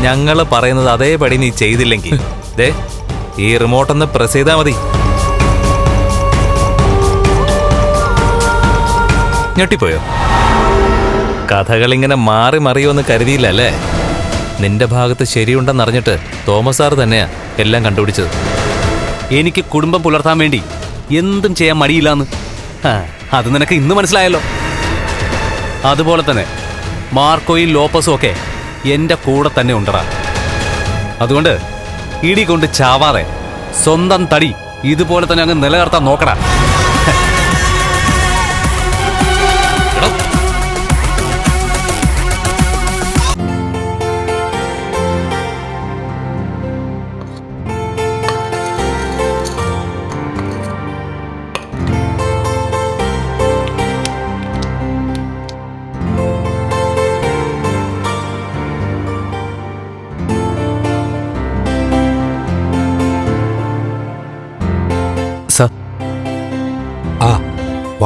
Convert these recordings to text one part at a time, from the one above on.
ഞങ്ങൾ പറയുന്നത് അതേപടി നീ ചെയ്തില്ലെങ്കിൽ. ദേ ഈ റിമോട്ട് ഒന്ന് പ്രസ് ചെയ്താൽ മതി. ഞെട്ടിപ്പോയോ? കഥകൾ ഇങ്ങനെ മാറി മറിയുമെന്ന് കരുതിയില്ല അല്ലേ? നിന്റെ ഭാഗത്ത് ശരിയുണ്ടെന്നറിഞ്ഞിട്ട് തോമസ് സാർ തന്നെയാ എല്ലാം കണ്ടുപിടിച്ചത്. എനിക്ക് കുടുംബം പുലർത്താൻ വേണ്ടി എന്തും ചെയ്യാൻ മടിയില്ലാന്ന്. അത് നിനക്ക് ഇന്ന് മനസ്സിലായല്ലോ. അതുപോലെ തന്നെ മാർക്കോയും ലോപ്പസും ഒക്കെ എന്റെ കൂടെ തന്നെ ഉണ്ടടാ. അതുകൊണ്ട് ഇടി കൊണ്ട് ചാവാതെ സ്വന്തം തടി ഇതുപോലെ തന്നെ അങ്ങ് നിലനിർത്താൻ നോക്കടാ.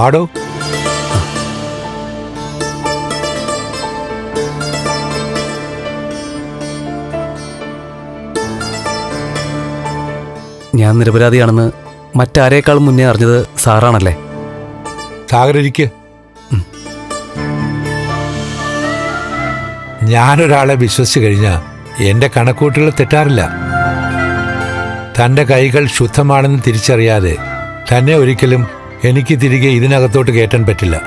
വാടോ. ഞാൻ നിരപരാധിയാണെന്ന് മറ്റാരേക്കാളും മുന്നേ അറിഞ്ഞത് സാറാണല്ലേ? സാഗരിക്ക് ഞാനൊരാളെ വിശ്വസിച്ച് കഴിഞ്ഞാൽ എന്റെ കണക്കൂട്ടുകൾ തെറ്റാറില്ല. തന്റെ കൈകൾ ശുദ്ധമാണെന്ന് തിരിച്ചറിയാതെ തന്നെ ഒരിക്കലും എനിക്ക് തിരികെ ഇതിനകത്തോട്ട് കയറ്റാൻ പറ്റില്ല.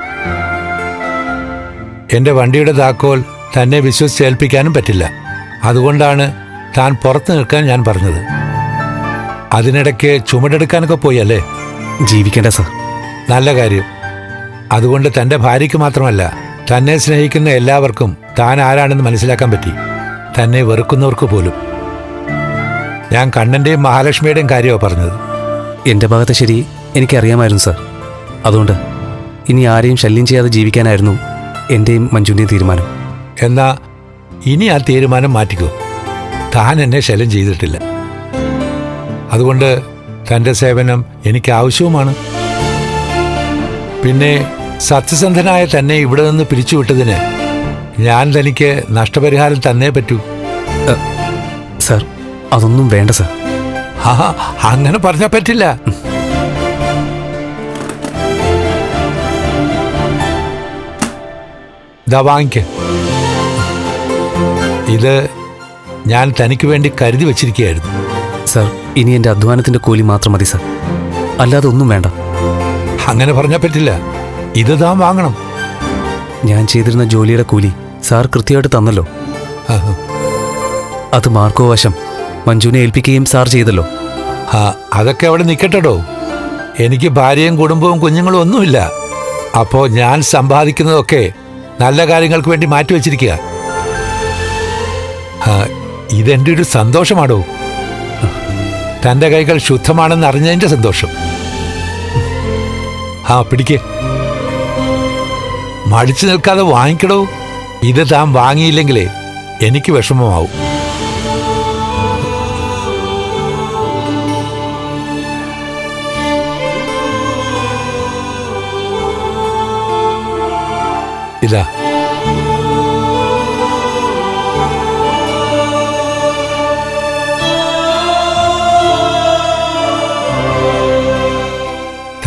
എന്റെ വണ്ടിയുടെ താക്കോൽ തന്നെ വിശ്വസിച്ചേൽപ്പിക്കാനും പറ്റില്ല. അതുകൊണ്ടാണ് താൻ പുറത്ത് നിൽക്കാൻ ഞാൻ പറഞ്ഞത്. അതിനിടയ്ക്ക് ചുമടെടുക്കാനൊക്കെ പോയി അല്ലേ? ജീവിക്കേണ്ട സർ. നല്ല കാര്യം. അതുകൊണ്ട് തന്റെ ഭാര്യയ്ക്ക് മാത്രമല്ല തന്നെ സ്നേഹിക്കുന്ന എല്ലാവർക്കും താൻ ആരാണെന്ന് മനസ്സിലാക്കാൻ പറ്റി. തന്നെ വെറുക്കുന്നവർക്ക് പോലും. ഞാൻ കണ്ണന്റെയും മഹാലക്ഷ്മിയുടെയും കാര്യമാണ് പറഞ്ഞത്. എന്റെ ഭാഗത്ത് ശരി എനിക്കറിയാമായിരുന്നു സർ. അതുകൊണ്ട് ഇനി ആരെയും ശല്യം ചെയ്യാതെ ജീവിക്കാനായിരുന്നു എന്റെയും മഞ്ജുവിന്റെയും തീരുമാനം. എന്നാ ഇനി ആ തീരുമാനം മാറ്റിക്കോ. താൻ എന്നെ ശല്യം ചെയ്തിട്ടില്ല. അതുകൊണ്ട് തന്റെ സേവനം എനിക്ക് ആവശ്യവുമാണ്. പിന്നെ സത്യസന്ധനായ തന്നെ ഇവിടെ നിന്ന് പിരിച്ചുവിട്ടതിന് ഞാൻ തനിക്ക് നഷ്ടപരിഹാരം തന്നേ പറ്റൂ. സർ അതൊന്നും വേണ്ട സർ. ആ അങ്ങനെ പറഞ്ഞാൽ പറ്റില്ല. ദാ വാങ്ങിക്ക്. ഇത് ഞാൻ തനിക്ക് വേണ്ടി കരുതി വച്ചിരിക്കുകയായിരുന്നു. സർ ഇനി എന്റെ അധ്വാനത്തിന്റെ കൂലി മാത്രം മതി സർ. അല്ലാതെ ഒന്നും വേണ്ട. അങ്ങനെ പറഞ്ഞാൽ പറ്റില്ല. ഇത് താൻ വാങ്ങണം. ഞാൻ ചെയ്തിരുന്ന ജോലിയുടെ കൂലി സാർ കൃത്യമായിട്ട് തന്നല്ലോ. അത് മാർക്കോ വശം മഞ്ജുവിനെ ഏൽപ്പിക്കുകയും സാർ ചെയ്തല്ലോ. ആ, അതൊക്കെ അവിടെ നിൽക്കട്ടെടോ എനിക്ക് ഭാര്യയും കുടുംബവും കുഞ്ഞുങ്ങളും ഒന്നുമില്ല. അപ്പോ ഞാൻ സമ്പാദിക്കുന്നതൊക്കെ നല്ല കാര്യങ്ങൾക്ക് വേണ്ടി മാറ്റിവെച്ചിരിക്കുക ഇതെന്റെ ഒരു സന്തോഷമാണോ തന്റെ കൈകൾ ശുദ്ധമാണെന്ന് അറിഞ്ഞതിന്റെ സന്തോഷം. ആ പിടിക്കേ. മടിച്ചു നിൽക്കാതെ വാങ്ങിക്കടോ. ഇത് താൻ വാങ്ങിയില്ലെങ്കിലേ എനിക്ക് വിഷമമാവും. ഇതാ.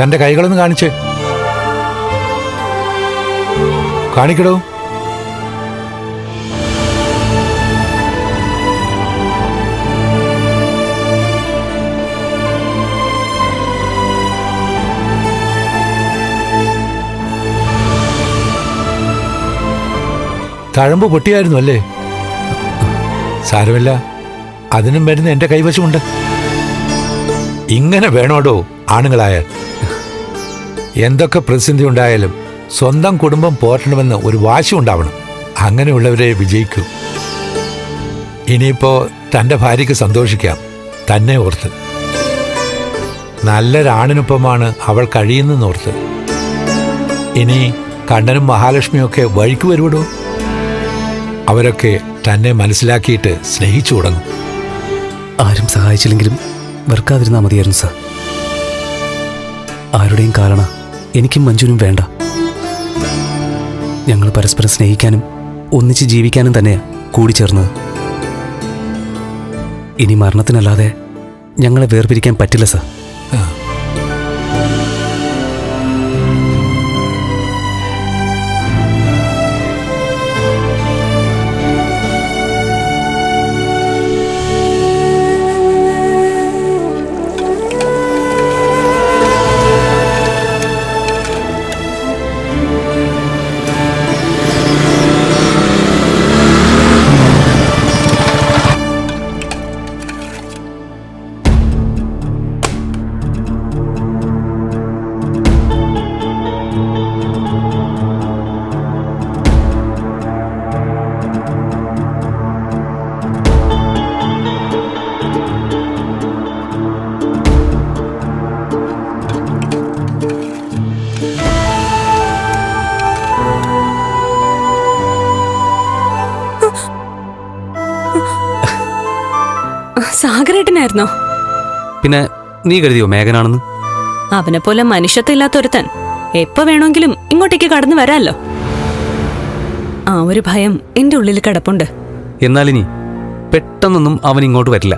തന്റെ കൈകളൊന്ന് കാണിച്ച്. കാണിക്കടോ. തഴമ്പ് പൊട്ടിയായിരുന്നു അല്ലേ? സാരമില്ല. അതിനും മരുന്ന് എന്റെ കൈവശമുണ്ട്. ഇങ്ങനെ വേണോടോ ആണുങ്ങളായാൽ എന്തൊക്കെ പ്രതിസന്ധി ഉണ്ടായാലും സ്വന്തം കുടുംബം പോറ്റണമെന്ന് ഒരു വാശി ഉണ്ടാവണം. അങ്ങനെയുള്ളവരെ വിജയിക്കൂ. ഇനിയിപ്പോ തന്റെ ഭാര്യയ്ക്ക് സന്തോഷിക്കാം. തന്നെ ഓർത്ത്. നല്ലൊരാണിനൊപ്പമാണ് അവൾ കഴിയുന്നതെന്നോർത്ത് ഇനി കണ്ണനും മഹാലക്ഷ്മിയൊക്കെ വഴിക്ക് വരുവിടോ? അവരൊക്കെ തന്നെ മനസ്സിലാക്കിയിട്ട് സ്നേഹിച്ചു തുടങ്ങും. ആരും സഹായിച്ചില്ലെങ്കിലും വെറുക്കാതിരുന്നാൽ മതിയായിരുന്നു സാർ. ആരുടെയും കാരണ എനിക്കും മഞ്ജുനും വേണ്ട. ഞങ്ങൾ പരസ്പരം സ്നേഹിക്കാനും ഒന്നിച്ച് ജീവിക്കാനും തന്നെയാ കൂടിച്ചേർന്നത്. ഇനി മരണത്തിനല്ലാതെ ഞങ്ങളെ വേർപിരിക്കാൻ പറ്റില്ല സർ. സാഗരേട്ടനായിരുന്നോ? പിന്നെ നീ കരുതിയോ മേഘനാണെന്ന്? അവനെ പോലെ മനുഷ്യത്വമില്ലാത്തൊരുത്തൻ. എപ്പോ വേണമെങ്കിലും ഇങ്ങോട്ടേക്ക് കടന്നു വരാല്ലോ ആ ഒരു ഭയം എന്റെ ഉള്ളിൽ കിടപ്പുണ്ട്. എന്നാലിനി പെട്ടെന്നൊന്നും അവൻ ഇങ്ങോട്ട് വരില്ല.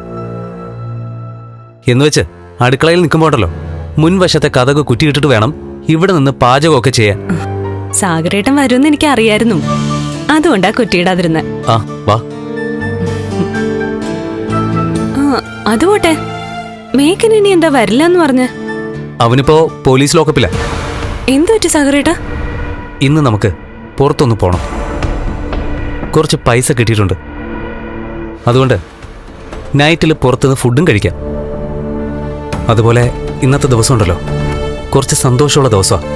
എന്നുവെച്ച് അടുക്കളയിൽ നിൽക്കുമ്പോണ്ടല്ലോ. മുൻവശത്തെ കഥക് കുറ്റിയിട്ടിട്ട് വേണം ഇവിടെ നിന്ന് പാചകമൊക്കെ ചെയ്യാൻ. സാഗരേട്ടൻ വരുമെന്ന് എനിക്ക് അറിയായിരുന്നു അതുകൊണ്ടാ കുറ്റിയിടാതിരുന്നെ ആ വാ. അതുപോട്ടെ മേക്കൻ ഇനി എന്താ വരില്ല എന്ന് പറഞ്ഞ്? അവനിപ്പോ പോലീസ് ലോക്കപ്പില്ല എന്തു പറ്റി ഇന്ന് നമുക്ക് പുറത്തൊന്ന് പോണം. കുറച്ച് പൈസ കിട്ടിയിട്ടുണ്ട്. അതുകൊണ്ട് നൈറ്റിൽ പുറത്തുനിന്ന് ഫുഡും കഴിക്കാം. അതുപോലെ ഇന്നത്തെ ദിവസം ഉണ്ടല്ലോ കുറച്ച് സന്തോഷമുള്ള ദിവസമാണ്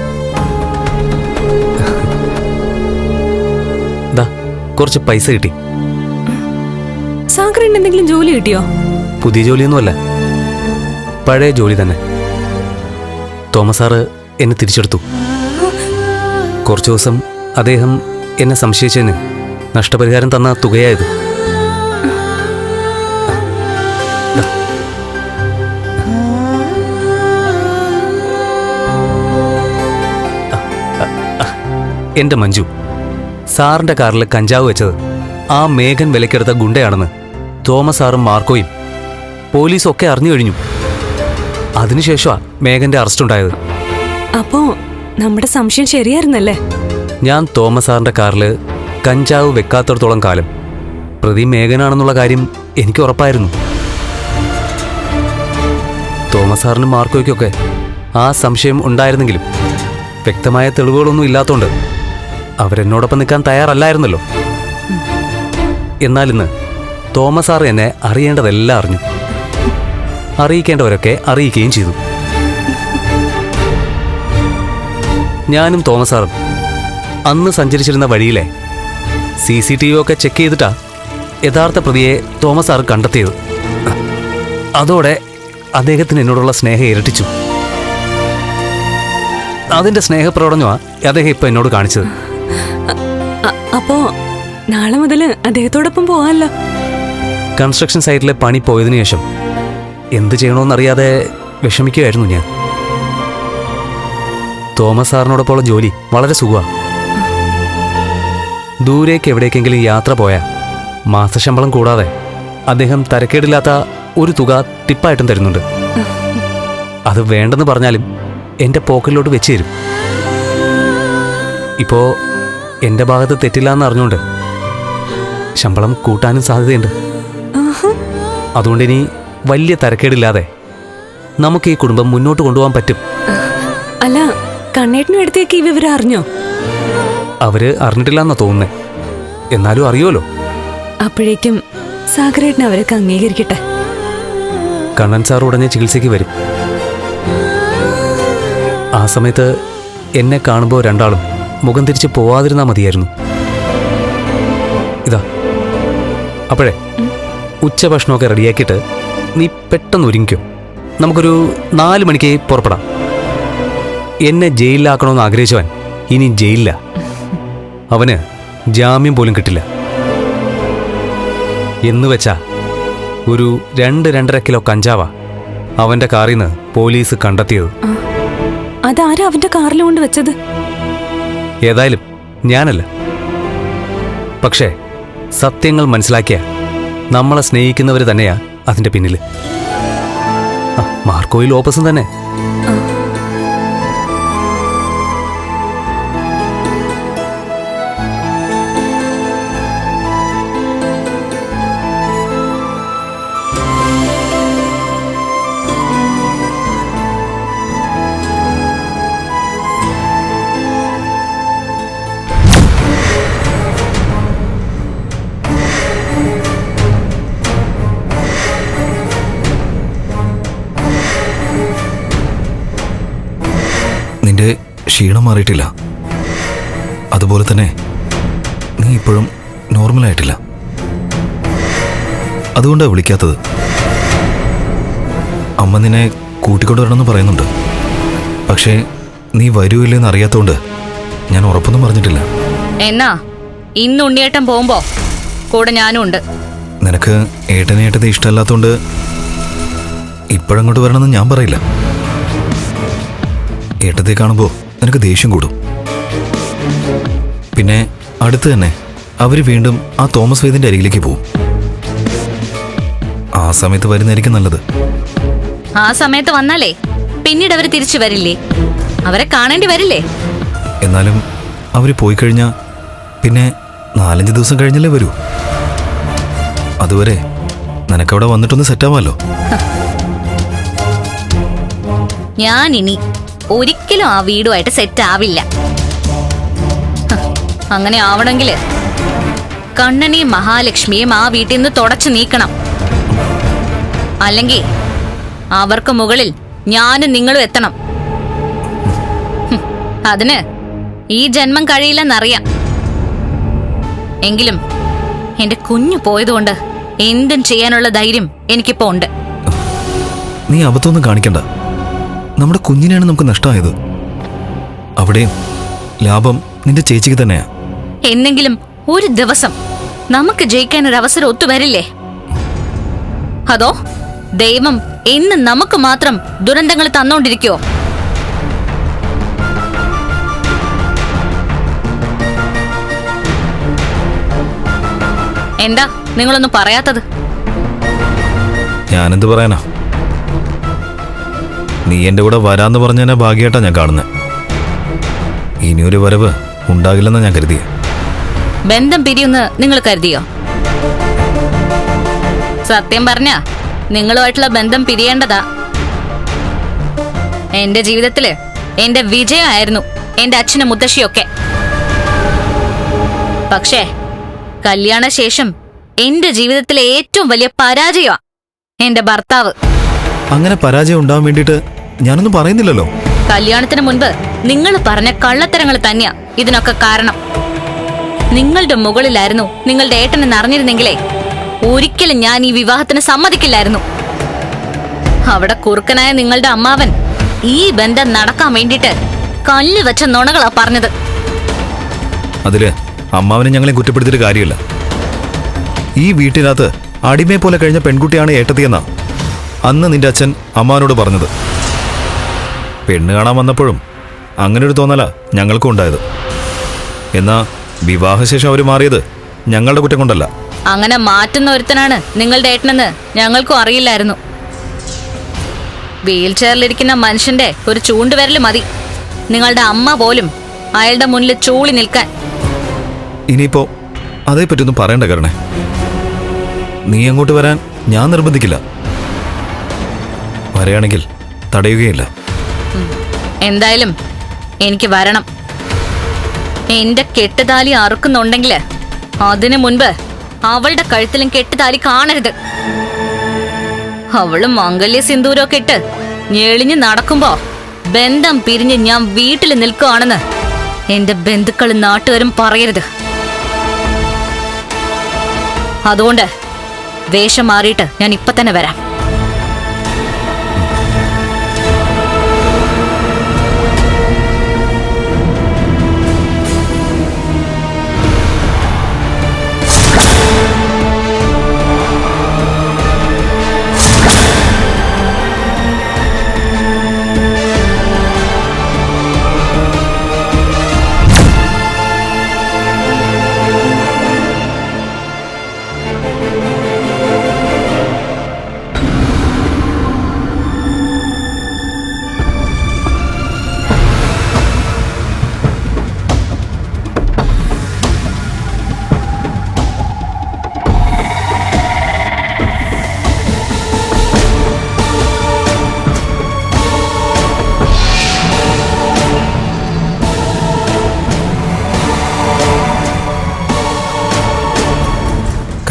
ദാ കുറച്ച് പൈസ കിട്ടി. സാഗറിന് എന്തെങ്കിലും ജോലി കിട്ടിയോ? പുതിയ ജോലിയൊന്നുമല്ല. പഴയ ജോലി തന്നെ. തോമസ് സാറ് എന്നെ തിരിച്ചെടുത്തു. കുറച്ചു ദിവസം അദ്ദേഹം എന്നെ സംശയിച്ചതിന് നഷ്ടപരിഹാരം തന്ന തുകയായത്. എന്റെ മഞ്ജു സാറിന്റെ കാറിൽ കഞ്ചാവ് വെച്ചത് ആ മേഘൻ വിലക്കെടുത്ത ഗുണ്ടയാണെന്ന് തോമസ് സാറും മാർക്കോയും പോലീസും ഒക്കെ അറിഞ്ഞു കഴിഞ്ഞു. അതിനുശേഷമാ മേഘന്റെ അറസ്റ്റ് ഉണ്ടായത്. അപ്പോ നമ്മുടെ സംശയം ശരിയായിരുന്നല്ലേ? ഞാൻ തോമസ് സാറിന്റെ കാറിൽ കഞ്ചാവ് വെക്കാത്തടത്തോളം കാലം പ്രതി മേഘനാണെന്നുള്ള കാര്യം എനിക്ക് ഉറപ്പായിരുന്നു. തോമസ് സാറിനും മാർക്കോയ്ക്കൊക്കെ ആ സംശയം ഉണ്ടായിരുന്നെങ്കിലും വ്യക്തമായ തെളിവുകളൊന്നും ഇല്ലാത്തതുകൊണ്ട് അവരെന്നോടൊപ്പം നിൽക്കാൻ തയ്യാറല്ലായിരുന്നല്ലോ. എന്നാൽ ഇന്ന് തോമസ് സാർ എന്നെ അറിയേണ്ടതെല്ലാം അറിഞ്ഞു. അറിയിക്കേണ്ടവരൊക്കെ അറിയിക്കുകയും ചെയ്തു. ഞാനും തോമസ് സാറും അന്ന് സഞ്ചരിച്ചിരുന്ന വഴിയിലെ സി സി ടി വി ഒക്കെ ചെക്ക് ചെയ്തിട്ടാ യഥാർത്ഥ പ്രതിയെ തോമസ് സാർ കണ്ടെത്തിയത്. അതോടെ അദ്ദേഹത്തിന് എന്നോടുള്ള സ്നേഹം ഇരട്ടിച്ചു. അതിന്റെ സ്നേഹപ്രകടനമാ അദ്ദേഹം ഇപ്പൊ എന്നോട് കാണിച്ചത്. അപ്പോ നാളെ മുതൽ അദ്ദേഹത്തോടൊപ്പം പോവാല്ലോ കൺസ്ട്രക്ഷൻ സൈറ്റിലെ പണി പോയതിനു ശേഷം എന്ത് ചെയ്യണമെന്നറിയാതെ വിഷമിക്കുകയായിരുന്നു ഞാൻ. തോമസ് സാറിനോടൊപ്പമുള്ള ജോലി വളരെ സുഖമാണ് ദൂരേക്ക് എവിടേക്കെങ്കിലും യാത്ര പോയാൽ മാസശമ്പളം കൂടാതെ അദ്ദേഹം തരക്കേടില്ലാത്ത ഒരു തുക ടിപ്പായിട്ടും തരുന്നുണ്ട്. അത് വേണ്ടെന്ന് പറഞ്ഞാലും എന്റെ പോക്കറ്റിലോട്ട് വെച്ച് തരും. ഇപ്പോ എന്റെ ഭാഗത്ത് തെറ്റില്ല എന്ന് അറിഞ്ഞുകൊണ്ട് ശമ്പളം കൂട്ടാനും സാധ്യതയുണ്ട്. അതുകൊണ്ട് ഇനി വലിയ തരക്കേടില്ലാതെ നമുക്ക് ഈ കുടുംബം മുന്നോട്ട് കൊണ്ടുപോകാൻ പറ്റും. അല്ല കണ്ണേട്ടിനും അടുത്തേക്ക് ഈ വിവരം അറിഞ്ഞോ? അവർ അറിഞ്ഞിട്ടില്ല എന്നാ തോന്നുന്നേ. എന്നാലും അറിയുമല്ലോ. അപ്പോഴേക്കും സാഗരേട്ടൻ അവരൊക്കെ അംഗീകരിക്കട്ടെ. കണ്ണൻ സാർ ഉടനെ ചികിത്സയ്ക്ക് വരും. ആ സമയത്ത് എന്നെ കാണുമ്പോൾ രണ്ടാളും മുഖം തിരിച്ച് പോവാതിരുന്നാ മതിയായിരുന്നു. ഇതാ. അപ്പോഴേ ഉച്ചഭക്ഷണമൊക്കെ റെഡിയാക്കിയിട്ട് നീ പെട്ടെന്ന് ഒരുങ്ങിക്കോ. നമുക്കൊരു നാല് മണിക്ക് പുറപ്പെടാം. എന്നെ ജയിലിലാക്കണമെന്ന് ആഗ്രഹിച്ചവൻ ഇനി ജയിലില്ല. അവന് ജാമ്യം പോലും കിട്ടില്ല. എന്ന് വെച്ചാ ഒരു രണ്ട് രണ്ടര കിലോ കഞ്ചാവ അവന്റെ കാറിൽ നിന്ന് പോലീസ് കണ്ടെത്തിയത്. അതാരാ അവന്റെ കാറിൽ കൊണ്ട് വെച്ചത്? ഏതായാലും ഞാനല്ല. പക്ഷേ സത്യങ്ങൾ മനസ്സിലാക്കിയ നമ്മളെ സ്നേഹിക്കുന്നവർ തന്നെയാ അതിന്റെ പിന്നിൽ. മാർക്കോയിൽ ഓപ്പസും തന്നെ. ക്ഷീണം മാറിയിട്ടില്ല. അതുപോലെ തന്നെ നീ ഇപ്പോഴും നോർമലായിട്ടില്ല അതുകൊണ്ടാണ് വിളിക്കാത്തത്. അമ്മ നിന്നെ കൂട്ടിക്കൊണ്ടുവരണമെന്ന് പറയുന്നുണ്ട്. പക്ഷേ നീ വരുമില്ലെന്ന് അറിയാത്തോണ്ട് ഞാൻ ഉറപ്പൊന്നും പറഞ്ഞിട്ടില്ല. എന്നാ ഇന്ന് ഉണ്ണിയേട്ടൻ പോകുമ്പോ കൂടെ ഞാനും ഉണ്ട്. നിനക്ക് ഏട്ടനെ ഏട്ടത്തെ ഇഷ്ടമല്ലാത്തോണ്ട് ഇപ്പോഴങ്ങോട്ട് വരണമെന്ന് ഞാൻ പറയില്ല. ഏട്ടത്തെ കാണുമ്പോൾ നിനക്ക് ദേഷ്യം കൂടും. പിന്നെ അടുത്ത് തന്നെ അവർ വീണ്ടും ആ തോമസ് വൈദ്യന്റെ അരികിലേക്ക് പോകും ആ സമയത്ത് വരുന്നതായിരിക്കും നല്ലത്. ആ സമയത്ത് വന്നാലേ പിന്നീട് അവർ തിരിച്ചു വരില്ലേ? അവരെ കാണേണ്ടി വരില്ലേ? എന്നാലും അവർ പോയി കഴിഞ്ഞാൽ പിന്നെ നാലഞ്ച് ദിവസം കഴിഞ്ഞല്ലേ വരൂ. അതുവരെ നിനക്കവിടെ വന്നിട്ടൊന്ന് സെറ്റാവാമല്ലോ ഞാൻ ഇനി ഒരിക്കലും ആ വീടുമായിട്ട് സെറ്റ് ആവില്ല. അങ്ങനെ ആവണമെങ്കിൽ കണ്ണനെയും മഹാലക്ഷ്മിയും ആ വീട്ടിൽ നിന്ന് തുടച്ചു നീക്കണം. അല്ലെങ്കിൽ അവർക്ക് മുകളിൽ ഞാനും നിങ്ങളും എത്തണം. അതിന് ഈ ജന്മം കഴിയില്ലെന്നറിയാം. എങ്കിലും എന്റെ കുഞ്ഞു പോയതുകൊണ്ട് എന്തും ചെയ്യാനുള്ള ധൈര്യം എനിക്കിപ്പോ ഉണ്ട്. നീ അബദ്ധമൊന്നും കാണിക്കണ്ട. നമ്മുടെ കുഞ്ഞിനെയാണ് നമുക്ക് നഷ്ടമായത്. അവിടെയും ലാഭം നിന്റെ ചേച്ചിക്ക് തന്നെയാ. എന്നെങ്കിലും ഒരു ദിവസം നമുക്ക് ജയിക്കാൻ ഒരു അവസരം ഒത്തുവരില്ലേ? അതോ ദൈവം എന്ന് നമുക്ക് മാത്രം ദുരന്തങ്ങൾ തന്നോണ്ടിരിക്കോ എന്താ നിങ്ങളൊന്നും പറയാത്തത്? ഞാനെന്ത് പറയാനാ? നീ എന്റെ കൂടെ വരാന്ന് പറഞ്ഞതിനെ ഭാഗ്യമായിട്ടാ ഞാൻ കാണുന്നത് ഇനിയൊരു വരവ് ഉണ്ടാകില്ലെന്ന് ഞാൻ കരുതി ബന്ധം പിരിയുന്ന് നിങ്ങൾ കരുതിയോ? സത്യം പറഞ്ഞ നിങ്ങളുമായിട്ടുള്ള ബന്ധം പിരിയേണ്ടതാ. എന്റെ ജീവിതത്തിൽ എന്റെ വിജയമായിരുന്നു എന്റെ അച്ഛനും മുത്തശ്ശിയൊക്കെ. പക്ഷേ കല്യാണശേഷം എന്റെ ജീവിതത്തിലെ ഏറ്റവും വലിയ പരാജയമാണ് എന്റെ ഭർത്താവ്. അങ്ങനെ പരാജയം ഉണ്ടാവാൻ വേണ്ടിട്ട് ഞാനൊന്നും പറയുന്നില്ലല്ലോ. കല്യാണത്തിന് മുൻപ് നിങ്ങൾ പറഞ്ഞ കള്ളത്തരങ്ങൾ തന്നെയാ ഇതിനൊക്കെ കാരണം. നിങ്ങളുടെ മുകളിലായിരുന്നു നിങ്ങളുടെ ഏട്ടനെ അറിഞ്ഞിരുന്നെങ്കിലേ ഒരിക്കലും ഞാൻ ഈ വിവാഹത്തിന് സമ്മതിക്കില്ലായിരുന്നു. അവിടെ കുറുക്കനായ നിങ്ങളുടെ അമ്മാവൻ ഈ ബന്ധം നടക്കാൻ വേണ്ടിട്ട് കല്ല് വെച്ച നുണകളാ പറഞ്ഞത്. അതിൽ അമ്മാവനെ ഞങ്ങളെ കുറ്റപ്പെടുത്തിയിട്ട് കാര്യമില്ല. ഈ വീട്ടിനകത്ത് അടിമയെ പോലെ കഴിഞ്ഞ പെൺകുട്ടിയാണ് ഏട്ടത്തിയെന്നാ അന്ന് നിന്റെ അച്ഛൻ അമ്മാനോട് പറഞ്ഞത്. പെണ്ണ് കാണാൻ വന്നപ്പോഴും അങ്ങനെ ഒരു തോന്നല ഞങ്ങൾക്കും ഉണ്ടായത്. എന്നാ വിവാഹശേഷം അവർ മാറിയത് ഞങ്ങളുടെ കുറ്റം കൊണ്ടല്ല. അങ്ങനെ മാറ്റുന്ന ഒരുത്തനാണ് നിങ്ങളുടെ ഏട്ടനെന്ന് ഞങ്ങൾക്കും അറിയില്ലായിരുന്നു. വീൽ ചെയറിലിരിക്കുന്ന മനുഷ്യന്റെ ഒരു ചൂണ്ടുവരൽ മതി. നിങ്ങളുടെ അമ്മ പോലും അയാളുടെ മുന്നിൽ ചൂളി നിൽക്കാൻ. ഇനിയിപ്പോ അതേപ്പറ്റി പറയണ്ട കരണേ. നീ അങ്ങോട്ട് വരാൻ ഞാൻ നിർബന്ധിക്കില്ല. വരികയാണെങ്കിൽ തടയുകയില്ല. എന്തായാലും എനിക്ക് വരണം. എന്റെ കെട്ടുതാലി അറുക്കുന്നുണ്ടെങ്കിൽ അതിനു മുൻപ് അവളുടെ കഴുത്തിലും കെട്ടുതാലി കാണരുത്. അവളും മംഗല്യ സിന്ദൂരമൊക്കെ ഇട്ട് ഞെളിഞ്ഞ് നടക്കുമ്പോ ബന്ധം പിരിഞ്ഞ് ഞാൻ വീട്ടിൽ നിൽക്കുവാണെന്ന് എന്റെ ബന്ധുക്കളും നാട്ടുകാരും പറയരുത്. അതുകൊണ്ട് വേഷം മാറിയിട്ട് ഞാൻ ഇപ്പൊ തന്നെ വരാം.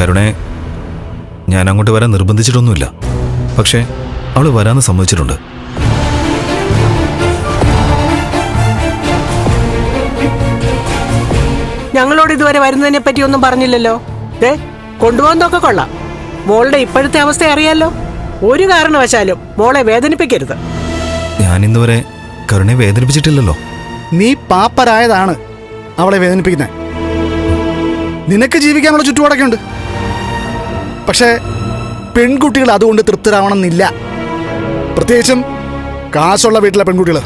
കരുണെ ഞാൻ അങ്ങോട്ട് വരാൻ നിർബന്ധിച്ചിട്ടൊന്നുമില്ല. പക്ഷേ അവൾ വരാന്ന് സമ്മതിച്ചിട്ടുണ്ട്. ഞങ്ങളോട് ഇതുവരെ വരുന്നതിനെ പറ്റി ഒന്നും പറഞ്ഞില്ലല്ലോ. ഏ കൊണ്ടുപോകുന്നതൊക്കെ കൊള്ളാം. മോളുടെ ഇപ്പോഴത്തെ അവസ്ഥ അറിയാലോ. ഒരു കാരണവശാലും മോളെ വേദനിപ്പിക്കരുത്. ഞാൻ ഇന്നുവരെ കരുണയെ വേദനിപ്പിച്ചിട്ടില്ലല്ലോ. നീ പാപ്പരായതാണ് അവളെ വേദനിപ്പിക്കുന്നത് നിനക്ക് ജീവിക്കാനുള്ള ചുറ്റുപാടൊക്കെ ഉണ്ട്. പക്ഷേ പെൺകുട്ടികൾ അതുകൊണ്ട് തൃപ്തരാവണമെന്നില്ല. പ്രത്യേകിച്ചും കാശുള്ള വീട്ടിലെ പെൺകുട്ടികൾ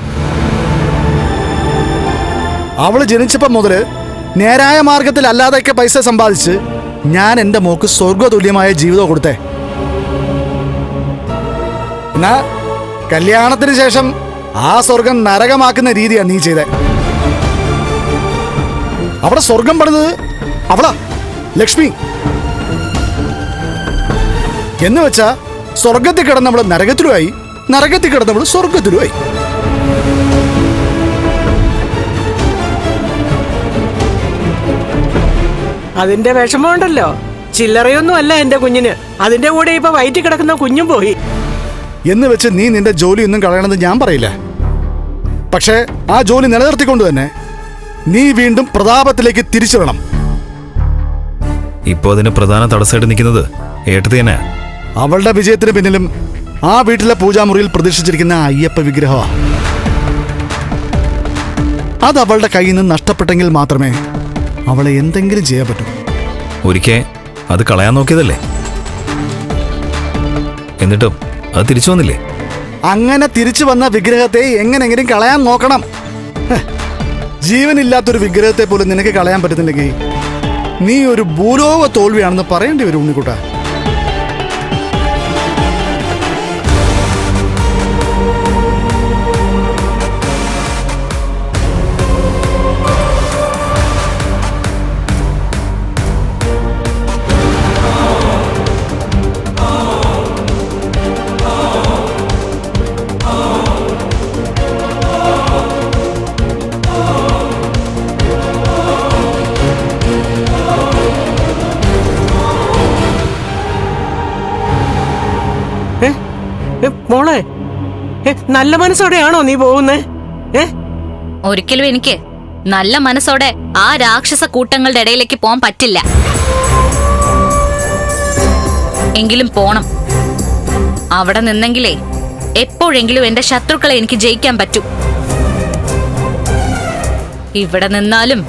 അവൾ ജനിച്ചപ്പം മുതൽ നേരായ മാർഗത്തിൽ അല്ലാതെയൊക്കെ പൈസ സമ്പാദിച്ച് ഞാൻ എന്റെ മോക്ക് സ്വർഗതുല്യമായ ജീവിതം കൊടുത്തേ. എന്നാ കല്യാണത്തിന് ശേഷം ആ സ്വർഗം നരകമാക്കുന്ന രീതിയാണ് നീ ചെയ്തേ. അവിടെ സ്വർഗം പണിത് അവളാ ലക്ഷ്മി. എന്ന് വെച്ചാ സ്വർഗത്തിൽ നമ്മൾ നരകത്തിലുമായി നരകത്തിൽ കിടന്നവൾ സ്വർഗത്തിലുമായി അതിന്റെ വിഷമമുണ്ടല്ലോ ചില്ലറയൊന്നും അല്ല എന്റെ കുഞ്ഞിന്. അതിന്റെ കൂടെ ഇപ്പൊ വയറ്റി കിടക്കുന്ന കുഞ്ഞും പോയി. എന്ന് വെച്ച് നീ നിന്റെ ജോലിയൊന്നും കളയണമെന്ന് ഞാൻ പറയില്ല. പക്ഷേ ആ ജോലി നിലനിർത്തിക്കൊണ്ട് തന്നെ നീ വീണ്ടും പ്രതാപത്തിലേക്ക് തിരിച്ചു വേണം ഇപ്പോൾ അതിന് പ്രധാന തടസ്സമായിട്ട് നിൽക്കുന്നത് ഏട്ടത്തി തന്നെയാ അവളുടെ വിജയത്തിന് പിന്നിലും ആ വീട്ടിലെ പൂജാമുറിയിൽ പ്രതീക്ഷിച്ചിരിക്കുന്ന അയ്യപ്പ വിഗ്രഹം. അത് അവളുടെ കയ്യിൽ നിന്ന് നഷ്ടപ്പെട്ടെങ്കിൽ മാത്രമേ അവളെ എന്തെങ്കിലും ചെയ്യാൻ പറ്റൂ. ഒരിക്കൽ അത് കളയാൻ നോക്കിയതല്ലേ? എന്നിട്ടും അത് തിരിച്ചു വന്നില്ലേ? അങ്ങനെ തിരിച്ചു വന്ന വിഗ്രഹത്തെ എങ്ങനെങ്കിലും കളയാൻ നോക്കണം. ജീവനില്ലാത്തൊരു വിഗ്രഹത്തെ പോലും നിനക്ക് കളയാൻ പറ്റുന്നില്ലെങ്കിൽ നീ ഒരു ഭൂലോക തോൽവിയാണെന്ന് പറയേണ്ടി വരും ഉണ്ണിക്കുട്ട. നല്ല മനസ്സോടെയാണോ നീ പോകുന്നേ? ഒരിക്കലും എനിക്ക് നല്ല മനസ്സോടെ ആ രാക്ഷസ കൂട്ടങ്ങളുടെ ഇടയിലേക്ക് പോകാൻ പറ്റില്ല. എങ്കിലും പോണം. അവിടെ നിന്നെങ്കിലേ എപ്പോഴെങ്കിലും എന്റെ ശത്രുക്കളെ എനിക്ക് ജയിക്കാൻ പറ്റൂ. ഇവിടെ നിന്നാലും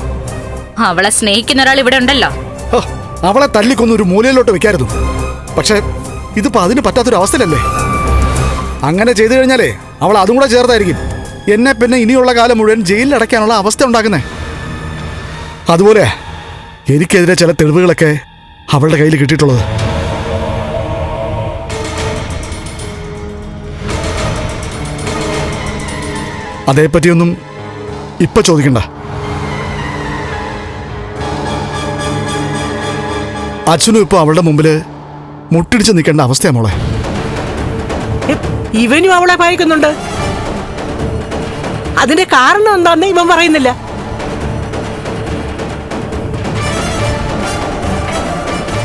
അവളെ സ്നേഹിക്കുന്ന ഒരാൾ ഇവിടെ ഉണ്ടല്ലോ. അവളെ തല്ലിക്കൊന്ന് ഒരു മൂലയിലോട്ട് വെക്കായിരുന്നു. പക്ഷെ ഇതിപ്പോ അതിന് പറ്റാത്തൊരു അവസ്ഥയിലല്ലേ അങ്ങനെ ചെയ്തു കഴിഞ്ഞാലേ അവൾ അതും കൂടെ ചേർത്തായിരിക്കും. എന്നെ പിന്നെ ഇനിയുള്ള കാലം മുഴുവൻ ജയിലിൽ അടയ്ക്കാനുള്ള അവസ്ഥ ഉണ്ടാക്കുന്നേ. അതുപോലെ എനിക്കെതിരെ ചില തെളിവുകളൊക്കെ അവളുടെ കയ്യിൽ കിട്ടിയിട്ടുള്ളത്. അതേപ്പറ്റിയൊന്നും ഇപ്പൊ ചോദിക്കണ്ട. അച്ഛനും ഇപ്പോൾ അവളുടെ മുമ്പിൽ മുട്ടിടിച്ച് നിൽക്കേണ്ട അവസ്ഥയാണ് മോളെ. ഇവനും അവളെ ഭയക്കുന്നുണ്ട്. അതിന്റെ കാരണം എന്താന്ന് ഇവൻ പറയുന്നില്ല.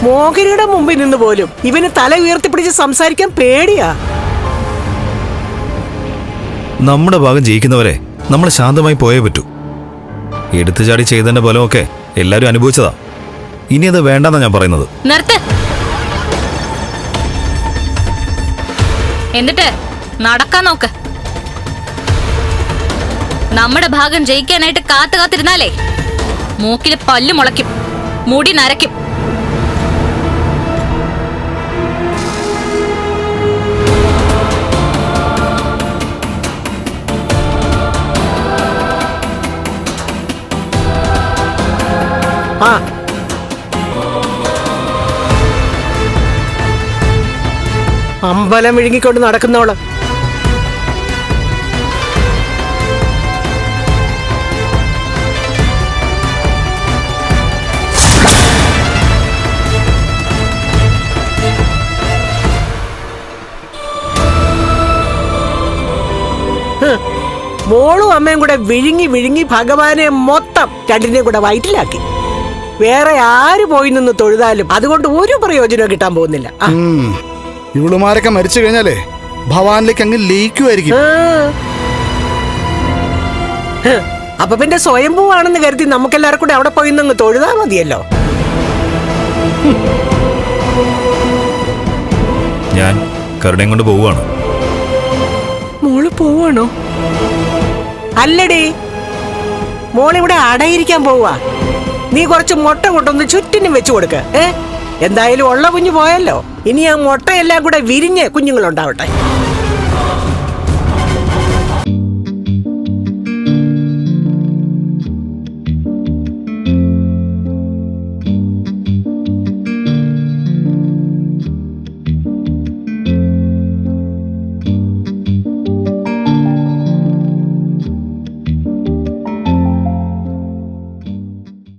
മോഹരിയുടെ മുമ്പിൽ നിന്ന് പോലും ഇവന് തല ഉയർത്തിപ്പിടിച്ച് സംസാരിക്കാൻ പേടിയാ. നമ്മുടെ ഭാഗം ജയിക്കുന്നവരെ നമ്മൾ ശാന്തമായി പോയേ പറ്റൂ. എടുത്തുചാടി ചെയ്തതിന്റെ ഫലമൊക്കെ എല്ലാവരും അനുഭവിച്ചതാ. ഇനി അത് വേണ്ടെന്നാ ഞാൻ പറയുന്നത്. നിർത്ത്. എന്നിട്ട് നടക്കാൻ നോക്ക്. നമ്മുടെ ഭാഗം ജയിക്കാനായിട്ട് കാത്തു കാത്തിരുന്നാലേ മൂക്കിൽ പല്ല് മുളയ്ക്കും മുടി നരയ്ക്കും. ആ അമ്പലം വിഴുങ്ങിക്കൊണ്ട് നടക്കുന്നവൾ. മോളും അമ്മയും കൂടെ വിഴുങ്ങി വിഴുങ്ങി ഭഗവാനെ മൊത്തം രണ്ടിനെയും കൂടെ വയറ്റിലാക്കി. വേറെ ആര് പോയി നിന്ന് തൊഴുതാലും അതുകൊണ്ട് ഒരു പ്രയോജനവും കിട്ടാൻ പോകുന്നില്ല. ഇവളുമാരൊക്കെ മരിച്ചു കഴിഞ്ഞാലേ ഭവാനിലേക്ക് അങ്ങ് ലയിക്കുമായിരിക്കും. അപ്പൊ പിന്നെ സ്വയംഭൂവാണെന്ന് കരുതി നമുക്കെല്ലാവർക്കും കൂടെ അവിടെ പോയി നിന്ന് തൊഴുതാ മതിയല്ലോ. ഞാൻ കരുണയും കൊണ്ട് പോവുകയാണ്. മോൾ പോവാണോ അല്ലടി. മോളിവിടെ അടയിരിക്കാൻ പോവാ നീ കുറച്ച് മുട്ട കൊണ്ടൊന്ന് ചുറ്റിനും വെച്ചു കൊടുക്ക. ഏ? എന്തായാലും ഉള്ള കുഞ്ഞു പോയല്ലോ. ഇനി ആ മുട്ടയെല്ലാം കൂടെ വിരിഞ്ഞ് കുഞ്ഞുങ്ങളുണ്ടാവട്ടെ.